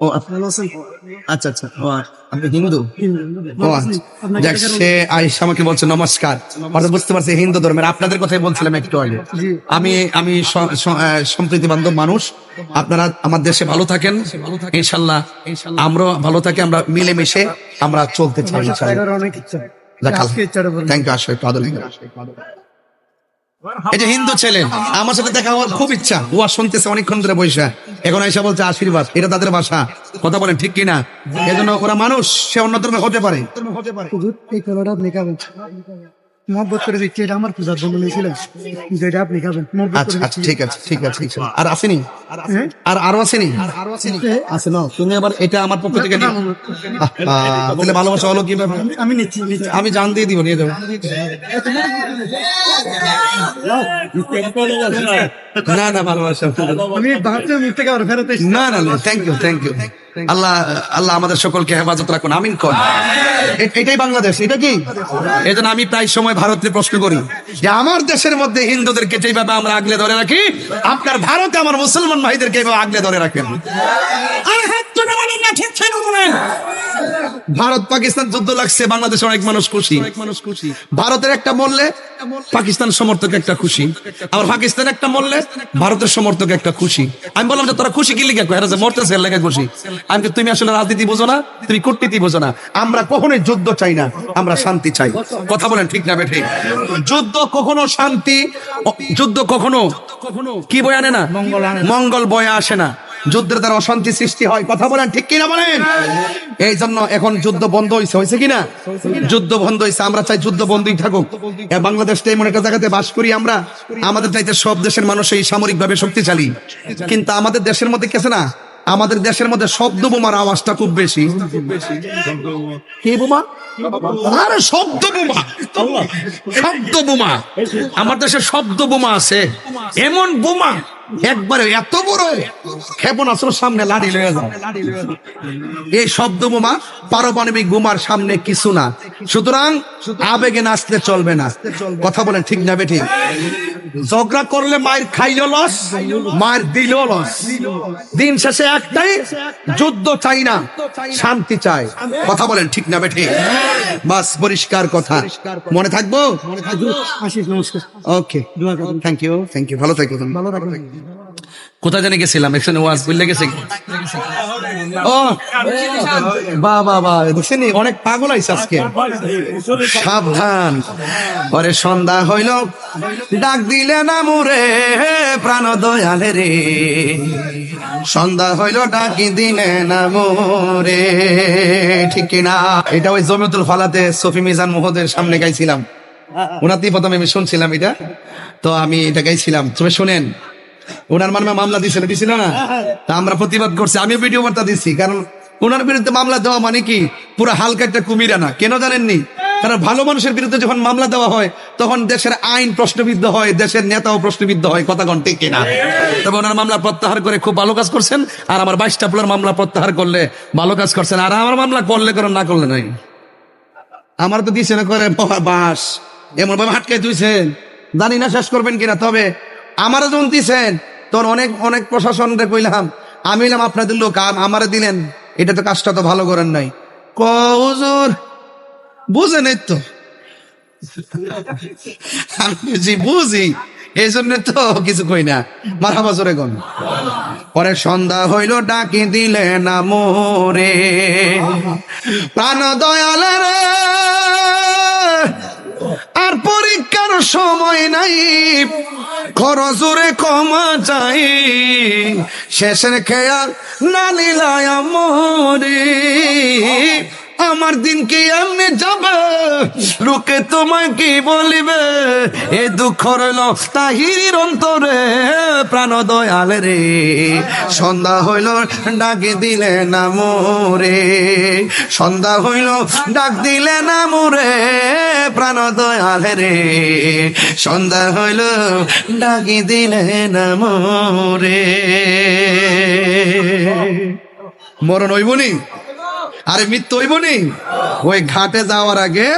ও আচ্ছা আচ্ছা। ও আপনি হিন্দু? ও আচ্ছা। যাক সে আয়েশা আমাকে বলছে নমস্কার। অর্থাৎ বুঝতে পারছি হিন্দু ধর্মের। আপনাদের কথাই বলছিলাম একটু আগে। আমি আমি স- স- আহ, সম্প্রীতি বান্ধব মানুষ। আপনারা আমার দেশে ভালো থাকেন। ইনশাল্লাহ আমরাও ভালো থাকি আমরা মিলেমিশে আমরা চলতে চাই ইনশাল্লাহ। থ্যাংক ইউ এই যে হিন্দু ছেলে, আমার সাথে দেখা হওয়ার খুব ইচ্ছা। ও শুনতেছে অনেকক্ষণ ধরে বৈশা এখন আইসা বলছে, আশীর্বাদ, এটা তাদের ভাষা কথা বলেন, ঠিক কিনা? এজন্য ওরা মানুষ, সে অন্য ধর্মে হতে পারে। হতে খাবেন মহব্বত করে দিচ্ছি এটা আমার পূজার জন্য নিয়েছিলেন যেটা আপনি খাবেন আচ্ছা আচ্ছা ঠিক আছে ঠিক আছে ঠিক আছে। আর আসেনি হ্যাঁ? আর আরও আসেনি আছে না তুমি আবার এটা আমার পক্ষ থেকে নিও। আহ, আহ, তাহলে ভালোবাসা হলো কি আমি নিচ্ছি আমি জান দিয়ে দিব নিয়ে যাব না না ভালোবাসা আমি ভাবছি মুখ থেকে ফেরত না না না thank you thank you Allah Allah আমাদের সকলকে হেফাজত রাখুন আমিন কর এটাই বাংলাদেশ এটা কি? এই আমি প্রায় সময় ভারতে প্রশ্ন করি যে আমার দেশের মধ্যে হিন্দুদেরকে যেভাবে আমরা আগলে ধরে রাখি আপনার ভারতে আমার মুসলমান ভাইদেরকে এভাবে আগলে ধরে রাখেন। ভারত পাকিস্তান যুদ্ধ লাগছে বাংলাদেশে অনেক মানুষ খুশি। মানুষ খুশি। ভারতের একটা মরলে পাকিস্তান সমর্থক একটা খুশি। আবার পাকিস্তান একটা মরলে ভারতের সমর্থক একটা খুশি। আমি বললাম যে তোরা খুশি কি লিখে এরা যে মরতেছে লেগে খুশি। আমি তুমি আসলে রাজনীতি বোঝো না, তুমি কূটনীতি বোঝো না। আমরা কখনোই যুদ্ধ চাই না, আমরা শান্তি চাই। কথা বলেন ঠিক না, বেঠে। যুদ্ধ কখনো শান্তি, যুদ্ধ কখনো, কি বয়ে আনে না? মঙ্গল বয়ে আসে না। যুদ্ধের দ্বারা অশান্তি সৃষ্টি হয়। কথা বলেন ঠিক কিনা বলেন? এই জন্য এখন যুদ্ধ বন্ধ হয়েছে হয়েছে কিনা? যুদ্ধ বন্ধ হয়েছে আমরা চাই যুদ্ধ বন্ধই থাকুক। বাংলাদেশটা এমন একটা জায়গাতে বাস করি আমরা। আমাদের চাইতে সব দেশের মানুষ এই সামরিক ভাবে শক্তিশালী। কিন্তু আমাদের দেশের মধ্যে কেছে না? আমাদের দেশের মধ্যে শব্দ বোমার আওয়াজটা খুব বেশি। কি বোমা? শব্দ বোমা। আমার দেশে শব্দ বোমা আছে। এমন বোমা। একবারে এত বড়। ক্ষেপণাস্ত্র সামনে লাড়ি লয়ে যায় এই শব্দ বোমা পারমাণবিক বোমার সামনে কিছু না। সুতরাং আবেগে নাচতে চলবে না। কথা বলেন ঠিক না বেঠিক? ঝগড়া করলে মায়ের খাইলো লস মায়ের দিল লস। দিন শেষে একটাই যুদ্ধ চাই না শান্তি চাই। কথা বলেন ঠিক না বেঠে? বাস পরিষ্কার কথা। মনে থাকব? Okay thank you thank you ভালো থাকব ভালো থাকবেন। কোথায় জানি গেছিলাম? এখানে ওয়াজ বুঝলে গেছে ও বা বা বা অনেক পাগল আইস আজকে। সাবধান। পরে সন্ধ্যা হইল, ডাক দিলে না মুরে প্রাণ দয়ালে রে। সন্ধ্যা হইল, ডাকি দিলে না মোরে। ঠিক না এটা ওই জমিতুল ফালাতে সফি মিজান মোহদের সামনে গাইছিলাম। ওনাতেই প্রথমে আমি শুনছিলাম এটা। তো আমি এটা গাইছিলাম। তুমি শোনেন ওনার মানে মামলা দিছিল দিছিল না তা আমরা প্রতিবাদ করছি। আমি ভিডিও বার্তা দিচ্ছি কারণ ওনার বিরুদ্ধে মামলা দেওয়া মানে কি? পুরো হালকা একটা কুমিরা না। কেন জানেননি? কারণ ভালো মানুষের বিরুদ্ধে যখন মামলা দেওয়া হয়, তখন দেশের আইন প্রশ্নবিদ্ধ হয়, দেশের নেতাও প্রশ্নবিদ্ধ হয়, কথা কোন ঠিক কিনা? তবে ওনার মামলা প্রত্যাহার করে খুব ভালো কাজ করছেন, আর আমার বাইশটা পুলার মামলা প্রত্যাহার করলে ভালো কাজ করছেন। আর আমার মামলা করলে করেন, না করলে নাই। আমার তো দিছে না, করে বাস। এমন ভাবে হাটকে তুইছেন। জানি না শেষ করবেন কিনা, তবে আমারও যখন দিছেন তোর অনেক অনেক প্রশাসনরে কইলাম। আমি এলাম আপনাদের লোক, আম- আমারে দিলেন। এটা তো কাজটা তো ভালো করেন নাই। কজুর বুঝেন তো। বুঝি বুঝি। এই জন্য তো কিছু কই না। মাথা বছরে গন পরে সন্ধ্যা হইল, ডাকি দিলে না মোরে প্রাণ দয়ালে আর পরীক্ষার সময় নাই। খরচরে ক্ষমা চাই শেষের খেয়াল না নিলায় মরে আমার দিন কি এমনি যাবে? লোকে তোমায় কি বলিবে? এ দুঃখ রইল তাহির অন্তরে প্রাণ দয়ালে রে। সন্ধ্যা হইল, ডাকে দিলে না মোরে। সন্ধ্যা হইল, ডাক দিলে না মোরে প্রাণ দয়ালে রে। সন্ধ্যা হইল, ডাকি দিলে না মোরে। মরণ হইবনি? আরে মৃত্যু হইবনি ওই ঘাটে যাওয়ার আগে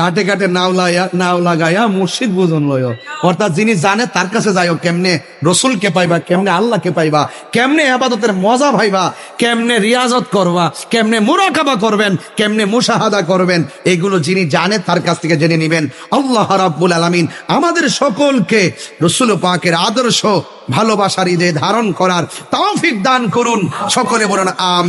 ঘাটে ঘাটে নাও লাইয়া, নাও লাগাইয়া মুর্শিদ বুঝন লয় অর্থাৎ যিনি জানে তার কাছে যাইও কেমনে? রসুলকে পাইবা, কেমনে আল্লাহকে পাইবা, কেমনে আবাদতের মজা ভাইবা, কেমনে রিয়াজত করবা, কেমনে মুরাকাবা করবেন, কেমনে মুশাহাদা করবেন, এগুলো যিনি জানে তার কাছ থেকে জেনে নিবেন। আল্লাহ রাব্বুল আলামিন আমাদের সকলকে রসুল পাকের আদর্শ, ভালোবাসার ঈদে ধারণ করার তৌফিক দান করুন। সকলে বলুন আম